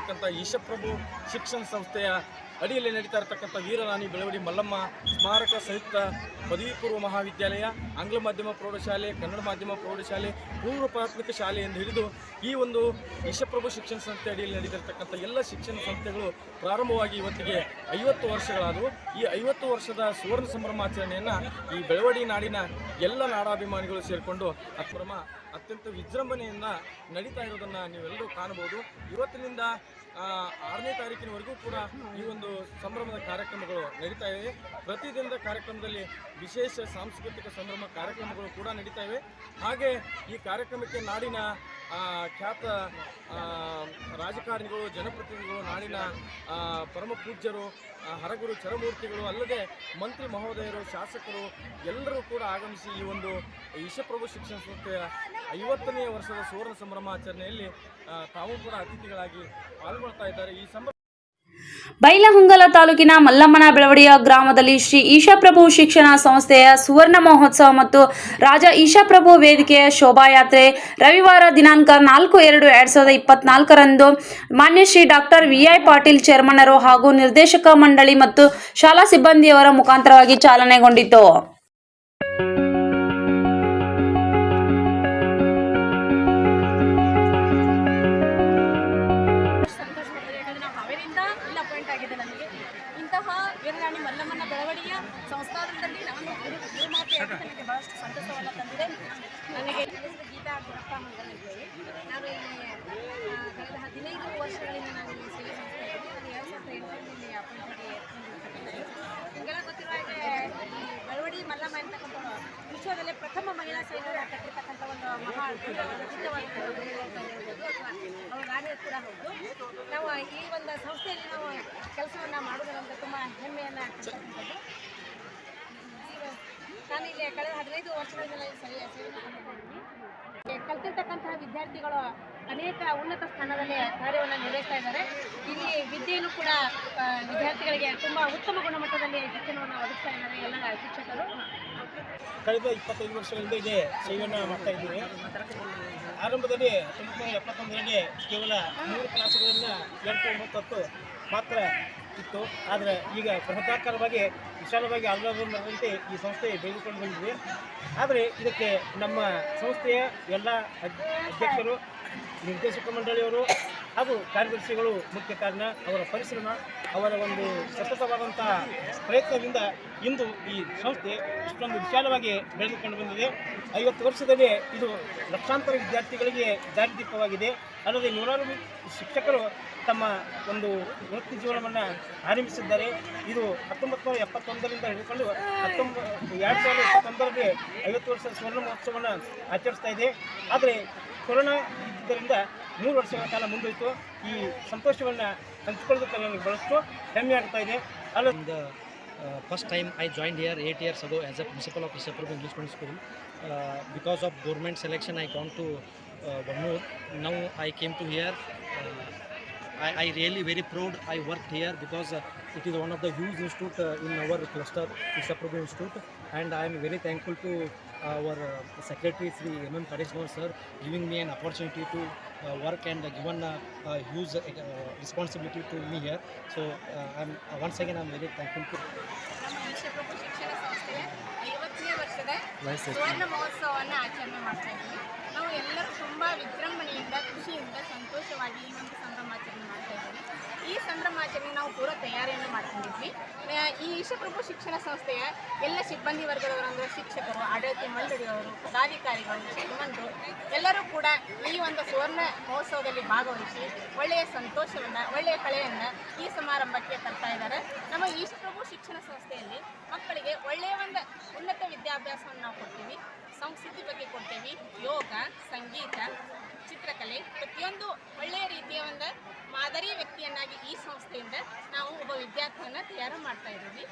ಇರತಕ್ಕಂಥ ಈಶಪ್ರಭು ಶಿಕ್ಷಣ ಸಂಸ್ಥೆಯ ಅಡಿಯಲ್ಲಿ ನಡೀತಾ ಇರತಕ್ಕಂಥ ವೀರರಾಣಿ ಬೆಳವಡಿ ಮಲ್ಲಮ್ಮ, ಸ್ಮಾರಕ ಸಂಯುಕ್ತ ಪದವಿ ಪೂರ್ವ ಮಹಾವಿದ್ಯಾಲಯ, ಆಂಗ್ಲ ಮಾಧ್ಯಮ ಪ್ರೌಢಶಾಲೆ, ಕನ್ನಡ ಮಾಧ್ಯಮ ಪ್ರೌಢಶಾಲೆ, ಪೂರ್ವ ಪ್ರಾಥಮಿಕ ಎಂದು ಹಿಡಿದು ಈ ಒಂದು ಈಶಪ್ರಭು ಶಿಕ್ಷಣ ಸಂಸ್ಥೆ ಅಡಿಯಲ್ಲಿ ನಡೀತಿರ್ತಕ್ಕಂಥ ಎಲ್ಲ ಶಿಕ್ಷಣ ಸಂಸ್ಥೆಗಳು ಪ್ರಾರಂಭವಾಗಿ ಇವತ್ತಿಗೆ ಐವತ್ತು ವರ್ಷಗಳಾದವು. ಈ ಐವತ್ತು ವರ್ಷದ ಸುವರ್ಣ ಸಂಭ್ರಮಾಚರಣೆಯನ್ನು ಈ ಬೆಳವಡಿ ನಾಡಿನ ಎಲ್ಲ ನಾಡಾಭಿಮಾನಿಗಳು ಸೇರಿಕೊಂಡು ಅಕ್ರಮ ಅತ್ಯಂತ ವಿಜೃಂಭಣೆಯಿಂದ ನಡೀತಾ ಇರೋದನ್ನು ನೀವೆಲ್ಲರೂ ಕಾಣಬಹುದು. ಇವತ್ತಿನಿಂದ ಆರನೇ ತಾರೀಕಿನವರೆಗೂ ಕೂಡ ಈ ಒಂದು ಸಂಭ್ರಮದ ಕಾರ್ಯಕ್ರಮಗಳು ನಡೀತಾ ಇವೆ. ಪ್ರತಿದಿನದ ಕಾರ್ಯಕ್ರಮದಲ್ಲಿ ವಿಶೇಷ ಸಾಂಸ್ಕೃತಿಕ ಸಂಭ್ರಮ ಕಾರ್ಯಕ್ರಮಗಳು ಕೂಡ ನಡೀತಾ ಇವೆ. ಹಾಗೆ ಈ ಕಾರ್ಯಕ್ರಮಕ್ಕೆ ನಾಡಿನ ಖ್ಯಾತ ರಾಜಕಾರಣಿಗಳು, ಜನಪ್ರತಿನಿಧಿಗಳು, ನಾಡಿನ ಪರಮ ಪೂಜ್ಯರು ಹರಗುರು ಚರಮೂರ್ತಿಗಳು, ಅಲ್ಲದೆ ಮಂತ್ರಿ ಮಹೋದಯರು, ಶಾಸಕರು ಎಲ್ಲರೂ ಕೂಡ ಆಗಮಿಸಿ ಈ ಒಂದು ಈಶಪ್ರಭು ಶಿಕ್ಷಣ ಸಂಸ್ಥೆಯ ಐವತ್ತನೇ ವರ್ಷದ ಸುವರ್ಣ ಸಂಭ್ರಮಾಚರಣೆಯಲ್ಲಿ ತಾವು ಕೂಡ ಅತಿಥಿಗಳಾಗಿ ಬೈಲಹೊಂಗಲ ತಾಲೂಕಿನ ಮಲ್ಲಮ್ಮನ ಬೆಳವಡಿಯ ಗ್ರಾಮದಲ್ಲಿ ಶ್ರೀ ಈಶಾಪ್ರಭು ಶಿಕ್ಷಣ ಸಂಸ್ಥೆಯ ಸುವರ್ಣ ಮಹೋತ್ಸವ ಮತ್ತು ರಾಜ ಈಶಾಪ್ರಭು ವೇದಿಕೆಯ ಶೋಭಾಯಾತ್ರೆ ರವಿವಾರ ದಿನಾಂಕ ನಾಲ್ಕು ಎರಡು ಎರಡು ಸಾವಿರದ ಇಪ್ಪತ್ನಾಲ್ಕರಂದು ಮಾನ್ಯ Shri doctor V I Patil ಚೇರ್ಮನ್ನರು ಹಾಗೂ ನಿರ್ದೇಶಕ ಮಂಡಳಿ ಮತ್ತು ಶಾಲಾ ಸಿಬ್ಬಂದಿಯವರ ಮುಖಾಂತರವಾಗಿ ಚಾಲನೆಗೊಂಡಿತು. ಸಂಸ್ಥಾನದಲ್ಲಿ ನಾನು ಗುರುಮಾತೆಯಾಗಿ ನನಗೆ ಬಹಳಷ್ಟು ಸಂತಸವನ್ನು ತಂದಿದೆ. ನನಗೆ ಗೀತಾ ಗುರಪ್ಪ ಮಂಗಲ್ ನಾನು ಇಲ್ಲಿ ಕಳೆದ ಹದಿನೈದು ವರ್ಷಗಳಿಂದ ನಾನು ಇಲ್ಲಿ ಸೇವೆ ಸಂಸ್ಥೆ ಇದ್ದೀನಿ. ನಾನು ಎರಡು ಸಾವಿರದ ಎಂಟರಲ್ಲಿ ಇಲ್ಲಿ ಅಪಾಯಿಂಟ್ ಆಗಿ ಬಂದಿದ್ದೇನೆ ನಿಮಗೆಲ್ಲ ಗೊತ್ತಿರೋ ಹಾಗೆ ಈ ಬೆಳವಡಿ ಮಲ್ಲಮ್ಮ ಅಂತಕ್ಕಂಥವ್ರು ವಿಶ್ವದಲ್ಲೇ ಪ್ರಥಮ ಮಹಿಳಾ ಸೈನ್ಯ ಕಟ್ಟಿರ್ತಕ್ಕಂಥ ಒಂದು ಮಹಾ ಹೇಳ್ಬೋದು. ಅಥವಾ ಅವರು ರಾಣಿ ಕೂಡ ಹೌದು. ನಾವು ಈ ಒಂದು ಸಂಸ್ಥೆಯಲ್ಲಿ ನಾವು ಕೆಲಸವನ್ನು ಮಾಡೋದ್ರಿಂದ ತುಂಬ ಹೆಮ್ಮೆಯನ್ನು ಪಡ್ತಕ್ಕಂಥದ್ದು ನಾನು ಇಲ್ಲಿ ಕಳೆದ ಹದಿನೈದು ವರ್ಷಗಳಿಂದ ಸೇವೆಯನ್ನು ಕಲ್ತಿರ್ತಕ್ಕಂತಹ ವಿದ್ಯಾರ್ಥಿಗಳು ಅನೇಕ ಉನ್ನತ ಸ್ಥಾನದಲ್ಲಿ ಕಾರ್ಯವನ್ನು ನಿರ್ವಹಿಸ್ತಾ ಇದ್ದಾರೆ. ಇಲ್ಲಿ ವಿದ್ಯೆಯನ್ನು ಕೂಡ ವಿದ್ಯಾರ್ಥಿಗಳಿಗೆ ತುಂಬ ಉತ್ತಮ ಗುಣಮಟ್ಟದಲ್ಲಿ ಶಿಕ್ಷಣವನ್ನು ಒದಗಿಸ್ತಾ ಇದ್ದಾರೆ ಎಲ್ಲ ಶಿಕ್ಷಕರು. ಕಳೆದ ಇಪ್ಪತ್ತೈದು ವರ್ಷಗಳಿಂದ ಇದೆ ಸೇವೆಯನ್ನು ಮಾಡ್ತಾ ಇದ್ದೀವಿ. ಆರಂಭದಲ್ಲಿ ನೂರ ಎಪ್ಪತ್ತೊಂದರಲ್ಲಿ ಕೇವಲ ಮೂರು ಕ್ಲಾಸ್ಗಳನ್ನು ಎಂಟು ಒಂಬತ್ತು ಮಾತ್ರ ಇತ್ತು. ಆದರೆ ಈಗ ಬೃಹದಾಕಾರವಾಗಿ ವಿಶಾಲವಾಗಿ ಆಹ್ಲಾದದಂತೆ ಈ ಸಂಸ್ಥೆ ಬೆಳೆದುಕೊಂಡು ಬಂದಿದೆ ಆದರೆ ಇದಕ್ಕೆ ನಮ್ಮ ಸಂಸ್ಥೆಯ ಎಲ್ಲ ಅಧ್ಯಕ್ಷರು, ನಿರ್ದೇಶಕ ಮಂಡಳಿಯವರು ಹಾಗೂ ಕಾರ್ಯದರ್ಶಿಗಳು ಮುಖ್ಯ ಕಾರಣ ಅವರ ಪರಿಶ್ರಮ, ಅವರ ಒಂದು ಸತತವಾದಂಥ ಪ್ರಯತ್ನದಿಂದ ಇಂದು ಈ ಸಂಸ್ಥೆ ಇಷ್ಟೊಂದು ವಿಶಾಲವಾಗಿ ಬೆಳೆದುಕೊಂಡು ಬಂದಿದೆ. ಐವತ್ತು ವರ್ಷದಲ್ಲಿ ಇದು ಲಕ್ಷಾಂತರ ವಿದ್ಯಾರ್ಥಿಗಳಿಗೆ ದಾರಿದೀಪವಾಗಿದೆ. ಅಲ್ಲದೆ ನೂರಾರು ಶಿಕ್ಷಕರು ತಮ್ಮ ಒಂದು ವೃತ್ತಿ ಜೀವನವನ್ನು ಆರಂಭಿಸಿದ್ದಾರೆ. ಇದು ಹತ್ತೊಂಬತ್ತು ನೂರ ಎಪ್ಪತ್ತೊಂದರಿಂದ ಹಿಡಿದುಕೊಂಡು ಹತ್ತೊಂಬತ್ತು ಎರಡು ಸಾವಿರದ ಇಪ್ಪತ್ತೊಂದರಲ್ಲಿ ಐವತ್ತು ವರ್ಷದ ಸುವರ್ಣ ಮಹೋತ್ಸವವನ್ನು ಆಚರಿಸ್ತಾ ಇದೆ. ಆದರೆ ಕೊರೋನಾ ಇದ್ದುದರಿಂದ ಮೂರು ವರ್ಷಗಳ ಕಾಲ ಮುಂದೋಯ್ತು. ಈ ಸಂತೋಷವನ್ನು ಹಂಚಿಕೊಳ್ಳೋದಕ್ಕೆ ನನಗೆ ಬಹಳಷ್ಟು ಹೆಮ್ಮೆ ಆಗ್ತಾ ಇದೆ. ಅಲ್ಲ first time I join here eight years ago as a principal of a principal of school because of government selection I of to selection, now I came to Vannur. I. Uh, I, really very proud I worked here because uh, it is one of the huge institute uh, in our cluster, Issaprabhu Institute, and I am very thankful to our uh, secretary Sri M.M. Kadeshwar sir giving me an opportunity to uh, work and uh, given uh, uh, huge uh, responsibility to me here. So uh, I'm uh, once again I am very thankful to ವರ್ಷದ ಸುವರ್ಣ ಮಹೋತ್ಸವವನ್ನು ಆಚರಣೆ ಮಾಡ್ತಾ ಇದ್ದೀವಿ ನಾವು ಎಲ್ಲರೂ ತುಂಬ ವಿಜೃಂಭಣೆಯಿಂದ ಖುಷಿಯಿಂದ ಸಂತೋಷವಾಗಿ ಈ ಒಂದು ಸಂಭ್ರಮಾಚರಣೆ ಮಾಡ್ತಾ ಇದ್ದೀವಿ ಈ ಸಂಭ್ರಮಾಚರಣೆ ನಾವು ಪೂರ್ವ ತಯಾರಿಯನ್ನು ಮಾಡ್ಕೊಂಡಿದ್ವಿ. ಈ ಈಶಪ್ರಭು ಶಿಕ್ಷಣ ಸಂಸ್ಥೆಯ ಎಲ್ಲ ಸಿಬ್ಬಂದಿ ವರ್ಗದವರು ಅಂದರೆ ಶಿಕ್ಷಕರು, ಆಡಳಿತ ಮಂಡಳಿಯವರು, ಪದಾಧಿಕಾರಿಗಳು, ಶ್ರೀಮಂತರು ಎಲ್ಲರೂ ಕೂಡ ಈ ಒಂದು ಸುವರ್ಣ ಮಹೋತ್ಸವದಲ್ಲಿ ಭಾಗವಹಿಸಿ ಒಳ್ಳೆಯ ಸಂತೋಷವನ್ನು, ಒಳ್ಳೆಯ ಕಳೆಯನ್ನು ಈ ಸಮಾರಂಭಕ್ಕೆ ತರ್ತಾ ಇದ್ದಾರೆ. ನಮ್ಮ ಈಶಪ್ರಭು ಶಿಕ್ಷಣ ಸಂಸ್ಥೆಯಲ್ಲಿ ಮಕ್ಕಳಿಗೆ ಒಳ್ಳೆಯ ಒಂದು ಉನ್ನತ ವಿದ್ಯಾಭ್ಯಾಸವನ್ನು ನಾವು ಕೊಡ್ತೀವಿ. ಸಂಸ್ಕೃತಿ ಬಗ್ಗೆ ಕೊಡ್ತೀವಿ. ಯೋಗ, ಸಂಗೀತ ಚಿತ್ರಕಲೆ ಪ್ರತಿಯೊಂದು ಒಳ್ಳೆಯ ರೀತಿಯ ಒಂದು ಮಾದರಿ ವ್ಯಕ್ತಿಯನ್ನಾಗಿ ಈ ಸಂಸ್ಥೆಯಿಂದ ನಾವು ಒಬ್ಬ ವಿದ್ಯಾರ್ಥಿಯನ್ನು ತಯಾರು ಮಾಡ್ತಾ ಇದ್ದೀವಿ.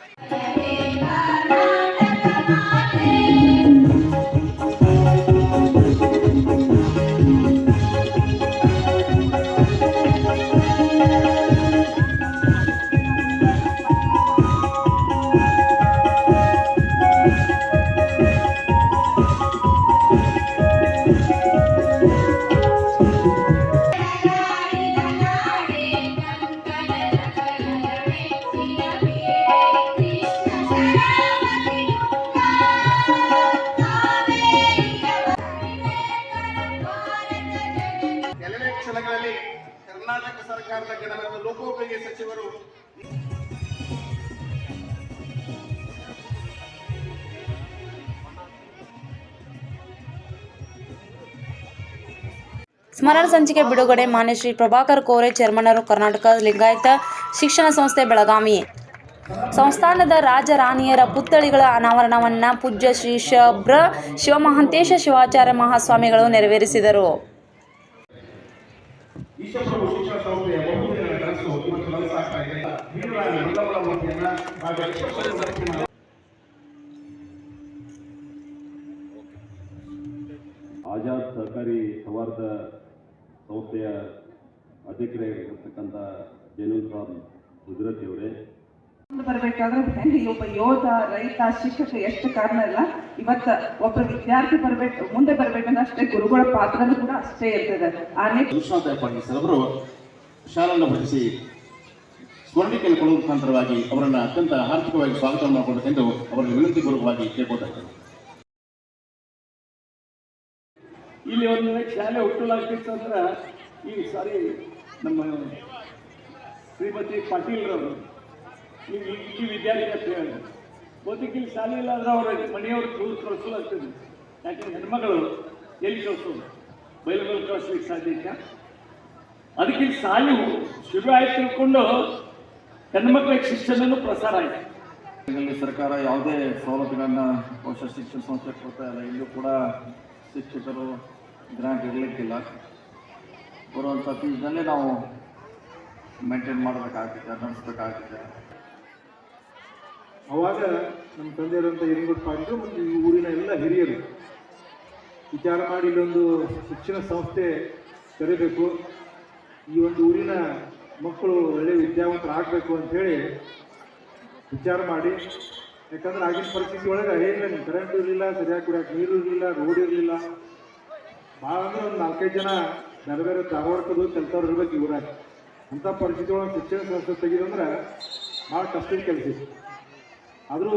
ಸ್ಮರಣ ಸಂಚಿಕೆ ಬಿಡುಗಡೆ ಮಾನ್ಯ ಶ್ರೀ ಪ್ರಭಾಕರ್ ಕೋರೆ ಚೇರ್ಮನರು ಕರ್ನಾಟಕ ಲಿಂಗಾಯತ ಶಿಕ್ಷಣ ಸಂಸ್ಥೆ ಬೆಳಗಾವಿ. ಸಂಸ್ಥಾನದ ರಾಜ ರಾಣಿಯರ ಪುತ್ಥಳಿಗಳ ಅನಾವರಣವನ್ನು ಪೂಜ್ಯ ಶ್ರೀ ಶಬ್ರ ಶಿವಮಹಂತೇಶ ಶಿವಾಚಾರ್ಯ ಮಹಾಸ್ವಾಮಿಗಳು ನೆರವೇರಿಸಿದರು. ಆಜಾದ್ ಸಹಕಾರಿ ಸೌಹಾರ್ದ ಸಂಸ್ಥೆಯ ಅಧ್ಯಕ್ಷರಾಗಿರ್ತಕ್ಕಂಥ ಜೈನುಲ್ ಸಾಬ್ ಗುಜರಾತಿ ಅವರೇ. ಮುಂದೆ ಬರ್ಬೇಕಾದ್ರೆ ಹೆಂಗೆ ಒಬ್ಬ ಯೋಧ ರೈತ ಶಿಕ್ಷಕ ಎಷ್ಟು ಕಾರಣ ಇಲ್ಲ. ಇವತ್ತ ಒಬ್ಬ ವಿದ್ಯಾರ್ಥಿ ಬರ್ಬೇಕು ಮುಂದೆ ಬರ್ಬೇಕಂದ್ರೆ ಅಷ್ಟೇ ಗುರುಗಳ ಪಾತ್ರ ಕೂಡ ಅಷ್ಟೇ ಇರ್ತದೆ. ಆ ನಿಟ್ಟಿನಲ್ಲಿ ವಿಶ್ವನಾಥ ಪಾಟೀಲ್ ಅವರು ಶಾಲೆಯನ್ನು ಭಜಿಸಿ ಸ್ವರ್ಣಿಕೆಯನ್ನು ಕೊಡುವ ಮುಖಾಂತರವಾಗಿ ಅವರನ್ನು ಅತ್ಯಂತ ಆರ್ಥಿಕವಾಗಿ ಸ್ವಾಗತ ಮಾಡಿಕೊಳ್ಳಬೇಕೆಂದು ಅವರಲ್ಲಿ ವಿನಂತಿ ಪೂರ್ವಕವಾಗಿ ಕೇಳ್ಕೊಳ್ತಾರೆ ಇಲ್ಲಿ ಒಂದು ಶಾಲೆ ಹುಟ್ಟಲಾಗ್ತಿತ್ತು ಅಂದ್ರೆ ಈ ಸಾರಿ ನಮ್ಮ ಶ್ರೀಮತಿ ಪಾಟೀಲ್ರವರು, ನೀವು ಇಲ್ಲಿ ವಿದ್ಯಾರ್ಥಿ ಅಂತ ಹೇಳಿ. ಬಹುತೇಕ ಇಲ್ಲಿ ಶಾಲೆ ಇಲ್ಲ ಅಂದ್ರೆ ಅವ್ರ ಮನೆಯವರು ದೂರ ಕಳಿಸಲಾಗ್ತದೆ ಯಾಕಂದ್ರೆ ಹೆಣ್ಮಗಳು ಎಲ್ಲಿ ಕಳಿಸೋದು ಬೈಲುಗಳು ಕಳಿಸ್ಲಿಕ್ಕೆ ಸಾಧ್ಯ ಇಲ್ಲ ಅದಕ್ಕೆ ಶಾಲೆ ಶುರು ಆಯ್ತು ತಿಳ್ಕೊಂಡು ಹೆಣ್ಮಕ್ಳಿಗೆ ಶಿಕ್ಷಣನೂ ಪ್ರಸಾರ ಆಯ್ತು. ಇಲ್ಲಿ ಸರ್ಕಾರ ಯಾವುದೇ ಸೌಲಭ್ಯಗಳನ್ನ ಬಹುಶಃ ಶಿಕ್ಷಣ ಸಂಸ್ಥೆ ಕೊಡ್ತಾ ಇಲ್ಲ. ಇಲ್ಲೂ ಕೂಡ ಶಿಕ್ಷಕರು ಗ್ರಾಂಟ್ ಇರಲಿಕ್ಕಿಲ್ಲ ಬರುವಂಥ ಫೀಸ್ನಲ್ಲೇ ನಾವು ಮೇಂಟೈನ್ ಮಾಡಬೇಕಾಗಿದೆ ನಡೆಸ್ಬೇಕಾಗಿದೆ ಅವಾಗ ನಮ್ಮ ತಂದೆಯಾದಂಥ ಹಿರಿಯಗುಡ್ ಪಾಟೀಲು ಮತ್ತು ಈ ಊರಿನ ಎಲ್ಲ ಹಿರಿಯರು. ವಿಚಾರ ಮಾಡಿ ಇಲ್ಲೊಂದು ಶಿಕ್ಷಣ ಸಂಸ್ಥೆ ತೆರೆಬೇಕು. ಈ ಒಂದು ಊರಿನ ಮಕ್ಕಳು ಒಳ್ಳೆ ವಿದ್ಯಾವಂತರಾಗಬೇಕು ಅಂಥೇಳಿ ವಿಚಾರ ಮಾಡಿ. ಯಾಕಂದ್ರೆ ಆಗಿನ ಪರಿಸ್ಥಿತಿ ಒಳಗೆ ಏನಿಲ್ಲ ಕರೆಂಟ್ ಇರಲಿಲ್ಲ, ಸರಿಯಾಗಿ ಕುಡಿಯೋಕೆ ನೀರು ಇರಲಿಲ್ಲ ರೋಡ್ ಇರಲಿಲ್ಲ. ಭಾಳ ಅಂದ್ರೆ ಒಂದು ನಾಲ್ಕೈದು ಜನ ಬೇರೆ ಬೇರೆ ಧಾರವಾಡಕ್ಕದು ಕೆಲಸವ್ರು ಇರ್ಬೇಕು ಇವ್ರಾಗ ಅಂಥ ಪರಿಸ್ಥಿತಿ ಒಳಗೆ ಶಿಕ್ಷಣ ಸಂಸ್ಥೆ ತೆಗೆದಂದ್ರೆ ಭಾಳ ಕಷ್ಟದ ಕೆಲಸ ಆದರೂ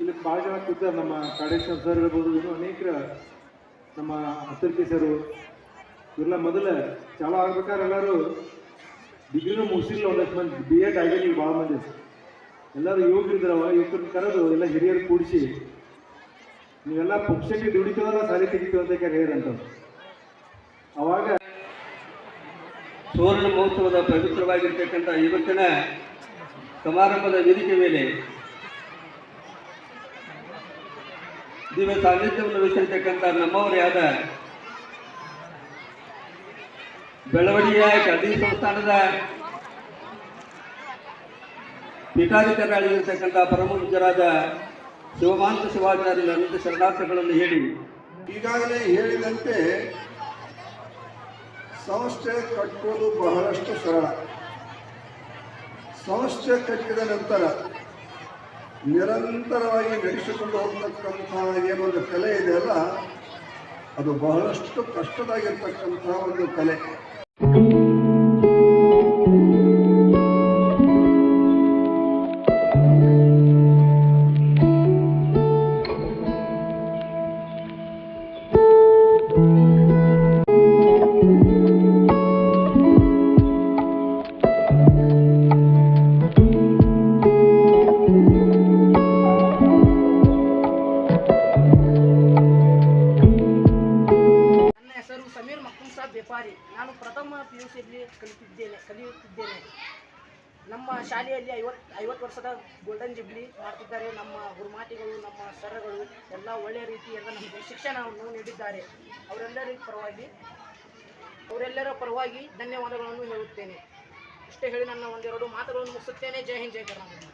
ಇಲ್ಲಿ ಭಾಳ ಜನ ಕೂತಾರೆ ನಮ್ಮ ಕಾಡೇಶ್ವರ ಸರ್ ಇರ್ಬೋದು, ಇನ್ನೂ ಅನೇಕ ನಮ್ಮ ಅಸರ್ಕಿ ಸರು ಇವರೆಲ್ಲ ಮೊದಲು ಚಾಲೂ ಆಗ್ಬೇಕಾದ್ರೆ ಎಲ್ಲರೂ ಡಿಗ್ರಿನೂ ಮುಗಿಸಿಲ್ಲ ಒಂದಷ್ಟು ಮಂದಿ. ಬಿ ಎಡ್ ಆಗಿರಲಿಲ್ಲ ಭಾಳ ಮಂದಿ. ಎಲ್ಲರೂ ಯುವಕರಿದ್ರವ ಯುವಕರನ್ನ ಕರೆದು ಎಲ್ಲ ಹಿರಿಯರು ಕೂಡಿಸಿ ನೀವೆಲ್ಲ ಪುಕ್ಷಕ್ಕೆ ದುಡಿತವಲ್ಲ, ಸಾಲಿ ತೆಗಿತೀವಿ ಅಂತ ಹೇಳ್ರಂತ ಅವಾಗ ಸುವರ್ಣ ಮಹೋತ್ಸವದ ಪವಿತ್ರವಾಗಿರ್ತಕ್ಕಂಥ ಇವತ್ತಿನ ಸಮಾರಂಭದ ವೇದಿಕೆ ಮೇಲೆ ದಿವ್ಯ ಸಾನ್ನಿಧ್ಯವನ್ನು ವಹಿಸಿರ್ತಕ್ಕಂಥ ನಮ್ಮವರೇ ಆದ ಬೆಳವಡಿಯ ಕದಿ ಸಂಸ್ಥಾನದ ಪೀಠಾಧಿಕಾರಿಯಾಗಿರ್ತಕ್ಕಂಥ ಪರಮ ಪೂಜ್ಯರಾದ ಶಿವಮಾಂತ ಶಿವಾಚಾರ್ಯರ ಅನಂತ ಶರಣಾರ್ಥಗಳನ್ನು ಹೇಳಿ. ಈಗಾಗಲೇ ಹೇಳಿದಂತೆ ಸಂಸ್ಥೆ ಕಟ್ಟುವುದು ಬಹಳಷ್ಟು ಸರಳ. ಸಂಸ್ಥೆ ಕಟ್ಟಿದ ನಂತರ ನಿರಂತರವಾಗಿ ನಡೆಸಿಕೊಂಡು ಹೋಗ್ತಕ್ಕಂಥ ಏನೊಂದು ಕಲೆ ಇದೆಯಲ್ಲ ಅದು ಬಹಳಷ್ಟು ಕಷ್ಟದಾಗಿರ್ತಕ್ಕಂಥ ಒಂದು ಕಲೆ. ಶಾಲೆಯಲ್ಲಿ ಐವತ್ತು ಐವತ್ತು ವರ್ಷದ ಗೋಲ್ಡನ್ ಜಿಬ್ಲಿ ಮಾಡ್ತಿದ್ದಾರೆ. ನಮ್ಮ ಗುರುಮಾಟಿಗಳು, ನಮ್ಮ ಸರ್ಗಳು ಎಲ್ಲ ಒಳ್ಳೆಯ ರೀತಿಯಿಂದ ನಮಗೆ ಶಿಕ್ಷಣವನ್ನು ನೀಡಿದ್ದಾರೆ. ಅವರೆಲ್ಲರ ಪರವಾಗಿ ಅವರೆಲ್ಲರ ಪರವಾಗಿ ಧನ್ಯವಾದಗಳನ್ನು ಹೇಳುತ್ತೇನೆ. ಇಷ್ಟೇ ಹೇಳಿ ನನ್ನ ಒಂದೆರಡು ಮಾತುಗಳನ್ನು ಮುಗಿಸುತ್ತೇನೆ. ಜೈ ಹಿಂದ್, ಜೈ ಕರ್ನಾಟಕ.